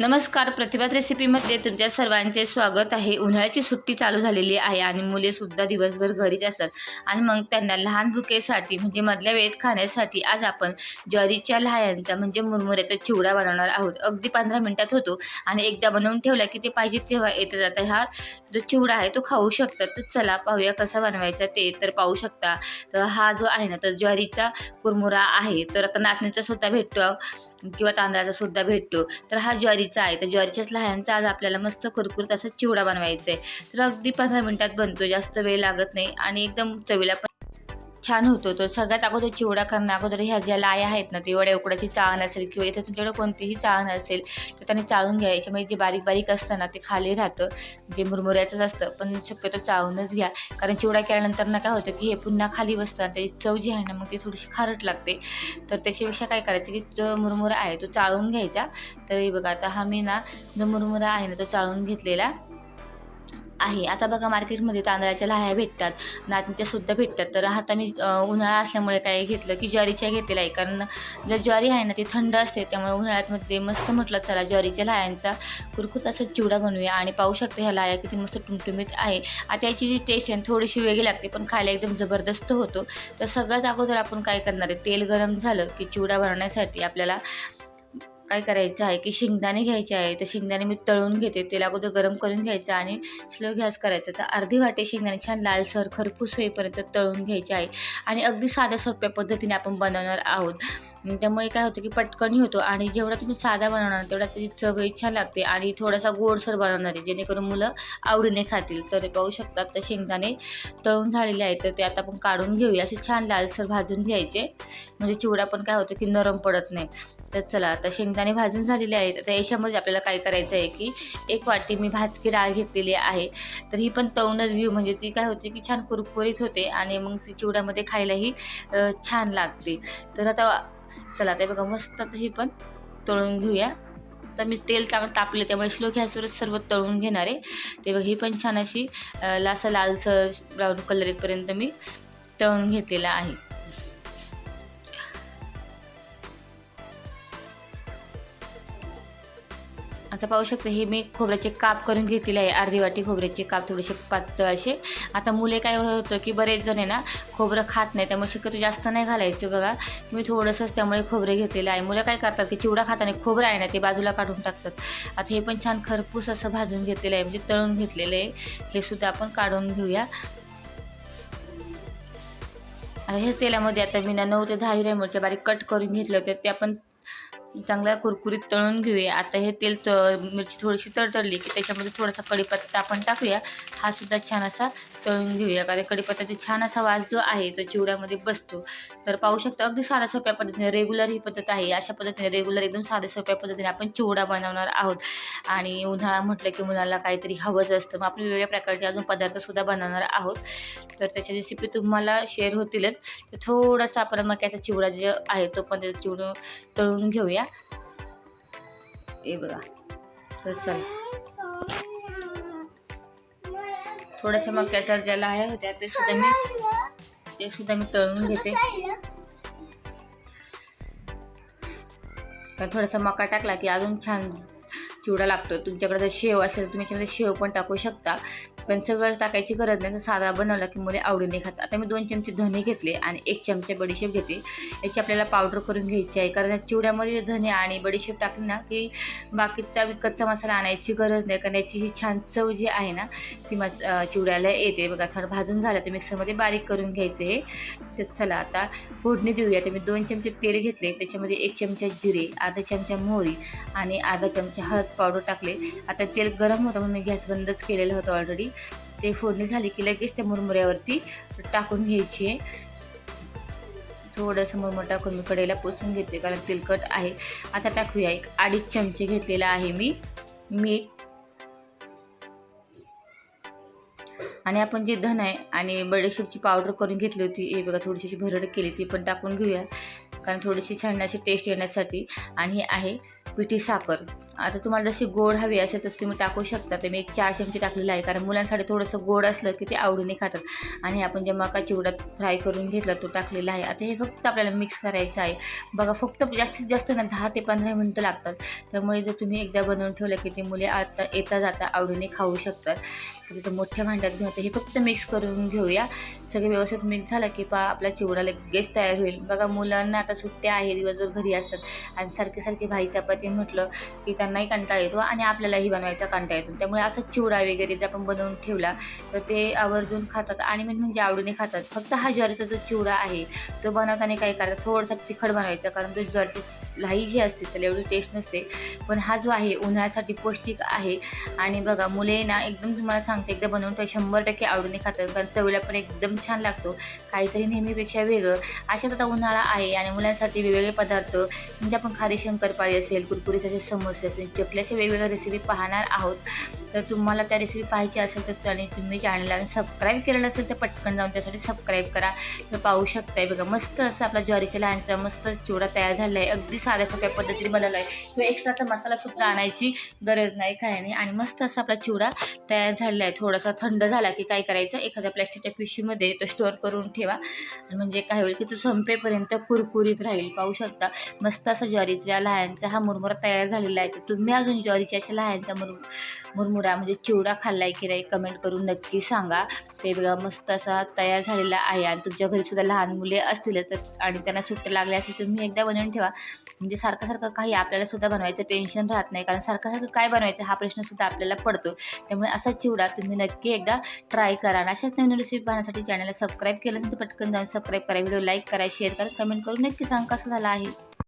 नमस्कार प्रतिभात रेसिपीमध्ये तुमच्या सर्वांचे स्वागत आहे. उन्हाळ्याची सुट्टी चालू झालेली आहे आणि मुलेसुद्धा दिवसभर घरीच असतात. आणि मग त्यांना लहान भुकेसाठी म्हणजे मधल्या वेळेत खाण्यासाठी आज आपण ज्वारीच्या लहायांचा म्हणजे मुरमुऱ्याचा चिवडा बनवणार आहोत. अगदी पंधरा मिनटात होतो आणि एकदा बनवून ठेवला की ते पाहिजे तेव्हा येतं जातं हा जो चिवडा आहे तो खाऊ शकतात तर चला पाहूया कसा बनवायचा ते तर पाहू शकता. तर हा जो आहे ना तर ज्वारीचा कुरमुरा आहे. तर आता नाचणीचा सुद्धा भेटतो किंवा तांदळाचा सुद्धा भेटतो. तर हा ज्वारी घ्यायचा आहे. तर ज्वारीच्याच लहानचा आज आपल्याला मस्त कुरकुरीत असा चिवडा बनवायचा आहे. तर अगदी पंधरा मिनटात बनतो जास्त वेळ लागत नाही आणि एकदम चवीला पण छान होतो तो. सगळ्यात अगोदर चिवडा करणं अगोदर ह्या ज्या लाया आहेत ना ते एवढ्या उकडाची चाळण असेल किंवा इथे तुमच्याकडे कोणतीही चाळण असेल तर त्याने चाळून घ्यायची. म्हणजे जे बारीक बारीक असतं ना ते खाली राहतं. जे मुरमुऱ्याचंच असतं पण शक्यतो चाळूनच घ्या. कारण चिवडा केल्यानंतर ना काय होतं की हे पुन्हा खाली बसतं आणि त्याची चव जी आहे ना मग ती थोडीशी खारट लागते. तर त्याच्यापेक्षा काय करायचं की जो मुरमुरा आहे तो चाळून घ्यायचा. तर बघा आता हा मी ना जो मुरमुरा आहे ना तो चाळून घेतलेला. आहे. आता बघा मार्केटमध्ये तांदळाच्या लाह्या भेटतात नाचणीच्या सुद्धा भेटतात. तर आता मी उन्हाळा असल्यामुळे काय घेतलं की ज्वारीच्या घेतलेलं आहे. कारण जर ज्वारी आहे ना ती थंड असते. त्यामुळे उन्हाळ्यामध्ये मस्त म्हटलं चला ज्वारीच्या लाह्यांचा कुरकुत असं चिवडा बनवूया. आणि पाहू शकते ह्या लाह्या किती मस्त टुमटुमीत आहे. आता याची जी टेस्ट आहे थोडीशी वेगळी लागते पण खायला एकदम जबरदस्त होतो. तर सगळ्यात अगोदर आपण काय करणार आहे तेल गरम झालं की चिवडा बनवण्यासाठी आपल्याला काय करायचं आहे की शेंगदाणे घ्यायचे आहे तर शेंगदाणे मी तळून घेते तेला अगोदर गरम करून घ्यायचं आणि स्लो गॅस करायचा. तर अर्धी वाटे शेंगदाणे छान लालसर खरपूस होईपर्यंत तळून घ्यायचे आहे आणि अगदी साध्या सोप्या पद्धतीने आपण बनवणार आहोत. त्यामुळे काय होतं की पटकनही होतो. आणि जेवढा तुम्ही साधा बनवणार तेवढा त्याची चव छान लागते आणि थोडासा गोडसर बनवणार आहे जेणेकरून मुलं आवडीने खातील. तर पाहू शकतात तर शेंगदाणे तळून झालेले आहेत तर ते आता आपण काढून घेऊया. असे छान लालसर भाजून घ्यायचे. म्हणजे चिवडा पण काय होतं की नरम पडत नाही. तर चला आता शेंगदाणे भाजून झालेले आहेत. आता याच्यामध्ये आपल्याला काय करायचं आहे की एक वाटी मी भाजकी डाळ घेतलेली आहे. तर ही पण तळूनच घेऊ. म्हणजे ती काय होते की छान कुरकुरीत होते आणि मग ती चिवड्यामध्ये खायलाही छान लागते. तर आता चला ते बघा मस्त आता ही पण तळून घेऊया. तर मी तेल चांगलं तापले त्यामुळे स्लो गॅसवरच सर्व तळून घेणार आहे. ते बघा ही पण छान अशी लासा लालसर ब्राऊन कलर येतपर्यंत मी तळून घेतलेला आहे. आता पाहू शकता हे मी खोबऱ्याचे काप करून घेतलेले आहे. अर्धी वाटी खोबऱ्याचे काप थोडेसे पातळ असे. आता मुले काय होतं की बरेच जण आहे ना खोबरं खात नाही. त्यामुळे शक्यतो जास्त नाही घालायचं बघा. मी थोडंसंच त्यामुळे खोबरे घेतलेलं आहे. मुलं काय करतात की चिवडा खाताना खोबरं आहे ना ते बाजूला काढून टाकतात. आता हे पण छान खरपूस असं भाजून घेतलेलं आहे. म्हणजे तळून घेतलेलं आहे. हे सुद्धा आपण काढून घेऊया. आता हेच तेलामध्ये आता मी ना नऊ ते दहा हिरव्या मिरच्या बारीक कट करून घेतले होते त्या पण चांगल्या कुरकुरीत तळून घेऊया. आता हे तेल त मिरची थोडीशी तडतडली की त्याच्यामध्ये थोडासा कढीपत्ता आपण टाकूया. हा सुद्धा छान असा तळून घेऊया. कारण कढीपत्त्याचा छान असा वास जो आहे तो चिवड्यामध्ये बसतो. तर पाहू शकता अगदी साध्या सोप्या पद्धतीने रेग्युलर ही पद्धत आहे. अशा पद्धतीने रेग्युलर एकदम साध्या सोप्या पद्धतीने आपण चिवडा बनवणार आहोत. आणि उन्हाळा म्हटलं की मुलाला काहीतरी हवंच असतं. मग आपण वेगवेगळ्या प्रकारचे अजून पदार्थसुद्धा बनवणार आहोत. तर त्याच्या रेसिपी तुम्हाला शेअर होतीलच. तर थोडासा आपण मक्याचा चिवडा जे आहे तो पण त्याचा चिवडा तळून घेऊया. हे बघा. तर चला. थोडंसं त्याच्यात ज्या आहे होत्या ते सुद्धा मी ते सुद्धा मी तळून घेते. तर थोडासा मका टाकला की अजून छान चिवडा लागतो तुमच्याकडे जर शेव असेल तुम्ही याच्यामध्ये शेव पण टाकू शकता. पण सगळं टाकायची गरज नाही. तर साधा बनवला की मुले आवडीने खातात. आता मी दोन चमचे धने घेतले आणि एक चमचे बडीशेप घेते याची आपल्याला पावडर करून घ्यायची आहे. कारण चिवड्यामध्ये धने आणि बडीशेप टाकली ना की बाकीचा विकतचा मसाला आणायची गरज नाही. कारण याची ही छान चव जी आहे ना ती मस चिवड्याला येते. बघा थोडं भाजून झालं तर मिक्सरमध्ये बारीक करून घ्यायचं हे. तर चला आता फोडणी देऊया तर मी दोन चमचे तेल घेतले त्याच्यामध्ये एक चमचा जिरे अर्धा चमचा मोहरी आणि अर्धा चमचा हळद पावडर टाकले. आता तेल गरम होतं म्हणून मी गॅस बंदच केलेलं होतं ऑलरेडी ते फोडणी झाली की लगेच त्या मुरमुऱ्यावरती टाकून घ्यायची आहे. थोडंसं मुरमुर टाकून मी कढईला पोसून घेते कारण तेलकट आहे. आता टाकूया. एक अडीच चमचे घेतलेला आहे मी. मीठ आणि आपण जे धन आहे आणि बडेशेपची पावडर करून घेतली होती हे बघा थोडीशी भरड केली ती पण टाकून घेऊया. कारण थोडीशी छान अशी टेस्ट येण्यासाठी. आणि हे आहे पिठी साखर. आता तुम्हाला जशी गोड हवी असेल तसं तुम्ही टाकू शकता. ते मी एक चार चमचे टाकलेलं आहे. कारण मुलांसाठी थोडंसं गोड असलं की ते आवडीने खातात. आणि आपण जे मका चिवडा फ्राय करून घेतला तो टाकलेला आहे. आता हे फक्त आपल्याला मिक्स करायचं आहे. बघा फक्त जास्तीत जास्त ना दहा ते पंधरा मिनटं लागतात. त्यामुळे जर तुम्ही एकदा बनवून ठेवलं की ते मुले आता येता जाता आवडीने खाऊ शकतात. तर मोठ्या भांड्यात घेऊन आता हे फक्त मिक्स करून घेऊया. सगळे व्यवस्थित मिक्स झालं की पा आपला चिवडा लगेच तयार होईल. बघा मुलांना आता सुट्ट्या आहे दिवसभर घरी असतात. आणि सारखे सारखे भाई चपाती म्हटलं की त्यांनाही कंटाळा येतो आणि आपल्यालाही बनवायचा कंटाळा येतो. त्यामुळे असं चिवडा वगैरे जर आपण बनवून ठेवला तर ते आवर्जून खातात आणि म्हणजे आवडीने खातात. फक्त हा ज्वारीचा जो चिवडा आहे तो बनवताना काय करतात थोडासा तिखट बनवायचा कारण तो ज्वारीची लाही जी असते त्याला एवढी टेस्ट नसते. पण हा जो आहे उन्हाळ्यासाठी पौष्टिक आहे. आणि बघा मुले ना एकदम तुम्हाला सांगते एकदा बनवून तर शंभर टक्के आवडीने खातात. कारण चवीला पण एकदम छान लागतो. काहीतरी नेहमीपेक्षा वेगळं. अशाच आता उन्हाळा आहे आणि मुलांसाठी वेगवेगळे पदार्थ म्हणजे आपण खारी शंकरपाळी असेल कुरकुरीचे समोसे असेल चपल्याचे वेगवेगळ्या रेसिपी पाहणार आहोत. तर तुम्हाला त्या रेसिपी पाहायची असेल तर त्याने तुम्ही चॅनलला सबस्क्राईब केलेलं असेल तर पटकन जाऊन त्यासाठी सबस्क्राईब करा. तर पाहू शकताय बघा मस्त असं आपला ज्वारीच्या लहानचा मस्त चिवडा तयार झाला आहे. अगदी साध्या सोप्या पद्धतीने बनवला आहे किंवा एक्स्ट्राचा मसालासुद्धा आणायची गरज नाही काय नाही. आणि मस्त असा आपला चिवडा तयार झालेला आहे थोडासा थंड झाला की काय करायचं? एखाद्या प्लॅस्टिकच्या पिशवीमध्ये तो स्टोअर करून ठेवा. आणि म्हणजे काय होईल की तो संपेपर्यंत कुरकुरीत राहील. पाहू शकता. मस्त असा ज्वारीच्या लहानचा हा मुरमुरा तयार झालेला आहे. तर तुम्ही अजून ज्वारीच्या अशा लहानचा मुर मुरमुरा म्हणजे चिवडा खाल्ला आहे की नाही कमेंट करून नक्की सांगा. ते बघा मस्त असा तयार झालेला आहे आणि तुमच्या घरी सुद्धा लहान मुले असतील तर आणि त्यांना सुट्ट्या लागल्या असेल तुम्ही एकदा बनवून ठेवा. म्हणजे सारखं सारखं काही आपल्याला सुद्धा बनवायचं टेन्शन राहत नाही कारण सारखं सारखं काय बनवायचं हा प्रश्न सुद्धा आपल्याला पडतो. त्यामुळे असा चिवडा तुम्ही नक्की एकदा ट्राय करा. आणि अशाच नवीन रेसिपी पाहण्यासाठी चॅनलला सबस्क्राईब केलं तर पटकन जाऊन सबस्क्राईब करा. व्हिडिओ लाईक करा शेअर करा कमेंट करून नक्की सांग कसा झाला आहे.